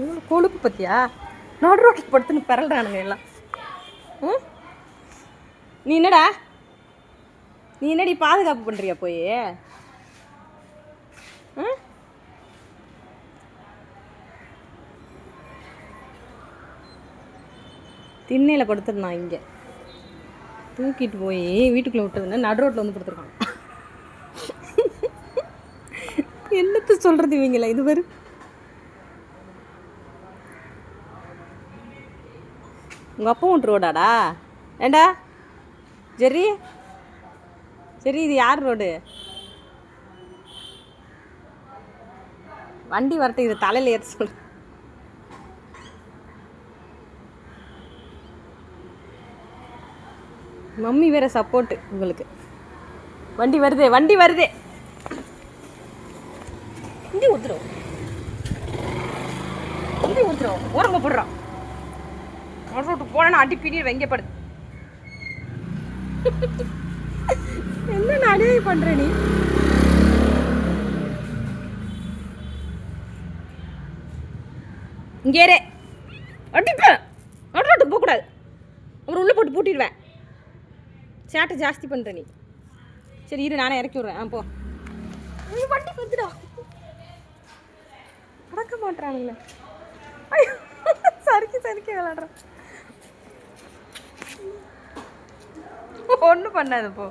இவ்வளோ கொழுப்பு பற்றியா நடு ரோட்டில் படுத்துன்னு பிறல்றானுங்க எல்லாம். ம்? நீ என்னடா? நீ என்னடி பாதுகாப்பு பண்ணுறியா போய்? ம்? திண்ணையில் படுத்துருந்தான் இங்கே. தூக்கிட்டு போய் வீட்டுக்குள்ளே விட்டதுன்னா நடு ரோட்டில் வந்து படுத்துருக்கான். என்னத்து சொல்கிறது இவங்கள? இது வரு உங்கள் அப்பா உன் ரோடாடா? ஏண்டா? சரி சரி இது யார் ரோடு? வண்டி வரட்டு இது தலையில் ஏற்ற சொல்லு. மம்மி வேற சப்போர்ட்டு உங்களுக்கு. வண்டி வருதே வண்டி வருதே. இங்கே ஊத்துறோம். இங்கே ஊத்துறோம். ஓரங்க போடுறோம். ரோட்டு போனா அடி பிடி வெங்கப்படுது. என்ன நானே பண்ற நீ? இங்கே இரு. அடிப்பேன் நடுரோட்டு போகக்கூடாது. அப்புறம் உள்ளே போட்டு பூட்டிடுவேன். சேட்டை ஜாஸ்தி பண்ணுற நீ. சரி இரு நானே இறக்கி விட்றேன். ஆ போ. வண்டி வந்துடா அடக்க மாட்டானுங்களே ஐயோ சறுக்கி சறுக்கி விளாடுறான். ஒன்றும் பண்ணாது போ.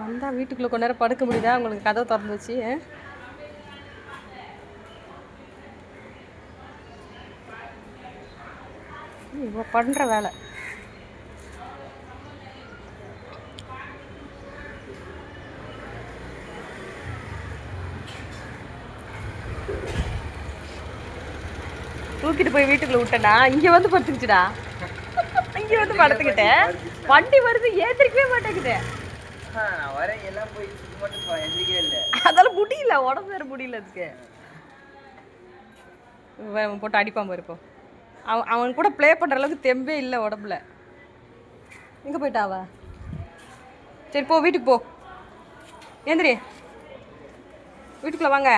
வந்தால் வீட்டுக்குள்ளே கொஞ்ச நேரம் படுக்க முடியுதா? உங்களுக்கு கதவை திறந்து வச்சு இவ பண்ணுற வேலை. தூக்கிட்டு போய் வீட்டுக்குள்ள விட்டேனா? இங்க வந்து படுத்துக்கிச்சுடா இங்க வந்து படுத்துக்கிட்டேன் வண்டி வருது ஏத்திரிக்கவே மாட்டேங்குது. அதெல்லாம் முடியல உடம்பு வேற முடியல அதுக்கு. போட்டு அடிப்பான் இப்போ. அவன் அவன் கூட ப்ளே பண்ணுற அளவுக்கு தெம்பே இல்லை உடம்புல. எங்கே போயிட்டா அவ? சரி போ வீட்டுக்கு போ. ஏந்திரி. வீட்டுக்குள்ள வாங்க.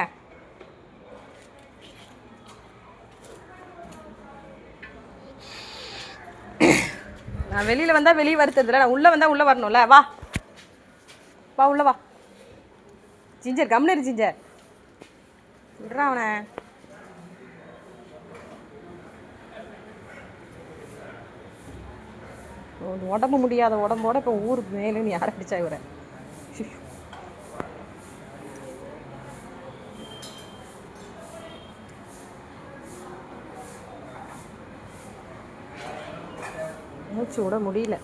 நான் வெளியில் வந்தால் வெளியே வருத்ததில்ல நான் உள்ளே வந்தால் உள்ளே வரணும்ல. வா. வா உள்ள வா. ஜிஞ்சர் கம்னரு ஜிஞ்சர். விட்றான் அவனை. உடம்பு முடியாத உடம்போட இப்போ ஊருக்கு மேலேன்னு யாரை அடிச்சா இவரை? மூச்சு விட முடியல.